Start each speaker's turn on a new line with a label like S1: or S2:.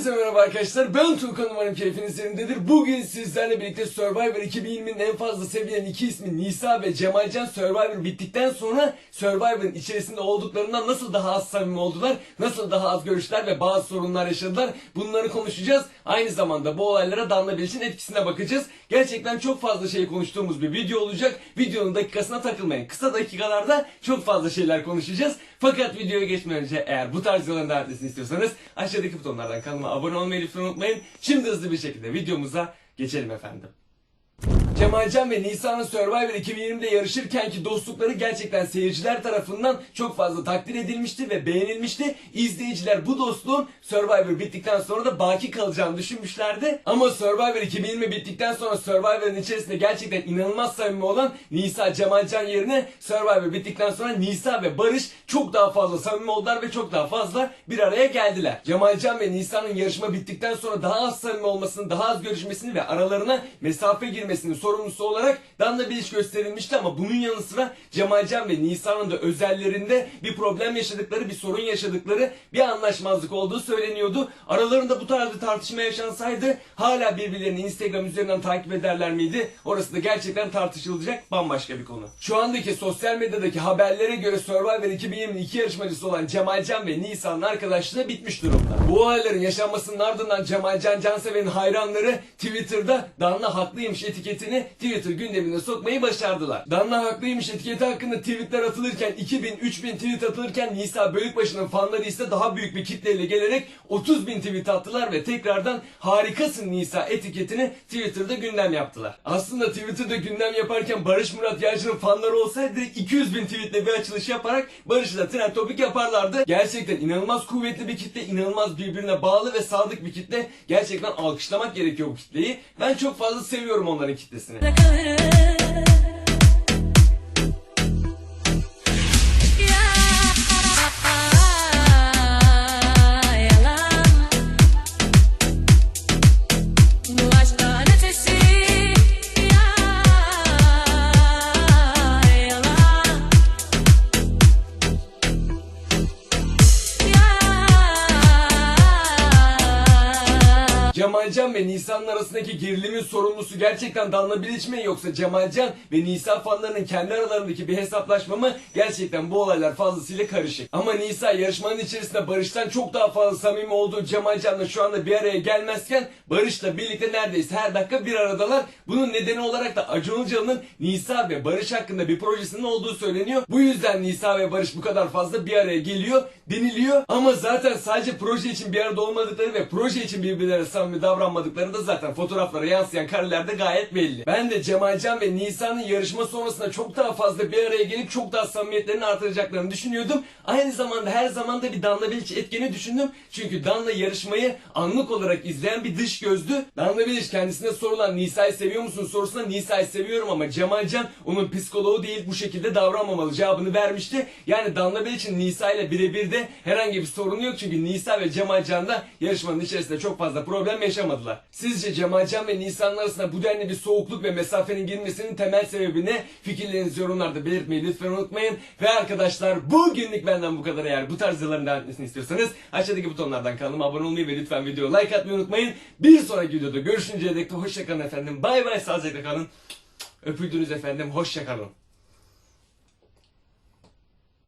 S1: Herkese merhaba arkadaşlar. Ben Tuğkan umarım keyfiniz yerindedir. Bugün sizlerle birlikte Survivor 2020'nin en fazla sevilen iki ismi Nisa ve Cemalcan Survivor bittikten sonra Survivor'ın içerisinde olduklarından nasıl daha az samimi oldular, nasıl daha az görüşler ve bazı sorunlar yaşadılar. Bunları konuşacağız. Aynı zamanda bu olaylara Danla Bilic'in etkisine bakacağız. Gerçekten çok fazla şey konuştuğumuz bir video olacak. Videonun dakikasına takılmayın. Kısa dakikalarda çok fazla şeyler konuşacağız. Fakat videoya geçmeden önce eğer bu tarz videoların daha istiyorsanız aşağıdaki butonlardan kanalıma abone olmayı lütfen unutmayın. Şimdi hızlı bir şekilde videomuza geçelim efendim. Cemalcan ve Nisa'nın Survivor 2020'de yarışırkenki dostlukları gerçekten seyirciler tarafından çok fazla takdir edilmişti ve beğenilmişti. İzleyiciler bu dostluğun Survivor bittikten sonra da baki kalacağını düşünmüşlerdi. Ama Survivor 2020 bittikten sonra Survivor'ın içerisinde gerçekten inanılmaz samimi olan Nisa Cemalcan yerine Survivor bittikten sonra Nisa ve Barış çok daha fazla samimi oldular ve çok daha fazla bir araya geldiler. Cemalcan ve Nisa'nın yarışma bittikten sonra daha az samimi olmasını, daha az görüşmesini ve aralarına mesafe girmesinin sorumlusu olarak Danla Bilic gösterilmişti ama bunun yanı sıra Cemalcan ve Nisa'nın da özellerinde bir problem yaşadıkları, bir sorun yaşadıkları, bir anlaşmazlık olduğu söyleniyordu. Aralarında bu tarz bir tartışma yaşansaydı hala birbirlerini Instagram üzerinden takip ederler miydi? Orası da gerçekten tartışılacak bambaşka bir konu. Şu andaki sosyal medyadaki haberlere göre Survivor 2022 yarışmacısı olan Cemalcan ve Nisa'nın arkadaşlığı bitmiş durumda. Bu olayların yaşanmasının ardından Cemalcan Cansever'in hayranları Twitter'da Danla haklıymış etiketini Twitter gündemine sokmayı başardılar. Danla haklıymış etiketi hakkında tweetler atılırken 2000-3000 tweet atılırken Nisa Bölükbaşı'nın fanları ise daha büyük bir kitleyle gelerek 30 bin tweet attılar ve tekrardan harikasın Nisa etiketini Twitter'da gündem yaptılar. Aslında Twitter'da gündem yaparken Barış Murat Yağcı'nın fanları olsaydı direkt 200 bin tweetle bir açılış yaparak Barış'ı da trend topik yaparlardı. Gerçekten inanılmaz kuvvetli bir kitle, inanılmaz birbirine bağlı ve sadık bir kitle. Gerçekten alkışlamak gerekiyor bu kitleyi. Ben çok fazla seviyorum onların kitlesini.
S2: listening.
S1: Cemalcan ve Nisa'nın arasındaki gerilimin sorumlusu gerçekten Danla Bilic mi yoksa Cemalcan ve Nisa fanlarının kendi aralarındaki bir hesaplaşma mı? Gerçekten bu olaylar fazlasıyla karışık. Ama Nisa yarışmanın içerisinde Barış'tan çok daha fazla samimi olduğu Cemalcan'la şu anda bir araya gelmezken Barış'la birlikte neredeyse her dakika bir aradalar. Bunun nedeni olarak da Acun Ilıcalı'nın Nisa ve Barış hakkında bir projesinin olduğu söyleniyor. Bu yüzden Nisa ve Barış bu kadar fazla bir araya geliyor deniliyor. Ama zaten sadece proje için bir arada olmadıkları ve proje için birbirlerine samimi davranmadıkları da zaten fotoğraflara yansıyan karelerde gayet belli. Ben de Cemalcan ve Nisa'nın yarışma sonrasında çok daha fazla bir araya gelip çok daha samimiyetlerini artıracaklarını düşünüyordum. Aynı zamanda her zaman da bir Danla Bilic etkeni düşündüm. Çünkü Danla yarışmayı anlık olarak izleyen bir dış gözdü. Danla Bilic kendisine sorulan Nisa'yı seviyor musun sorusuna Nisa'yı seviyorum ama Cemalcan onun psikoloğu değil bu şekilde davranmamalı cevabını vermişti. Yani Danla Bilic'in Nisa ile birebir de herhangi bir sorunu yok çünkü Nisa ve Cemalcan da yarışmanın içerisinde çok fazla problem yaşamadılar. Sizce Cemalcan ve Nisa'nın arasında bu denli bir soğukluk ve mesafenin girmesinin temel sebebi ne? Fikirlerinizi yorumlarda belirtmeyi lütfen unutmayın. Ve arkadaşlar bugünlük benden bu kadar eğer bu tarz videoların devam etmesini istiyorsanız aşağıdaki butonlardan kanalıma abone olmayı ve lütfen videoya like atmayı unutmayın. Bir sonraki videoda görüşünceye dek de hoşçakalın efendim. Bay bay sağlıcakla kalın. Öpüldünüz efendim. Hoşçakalın.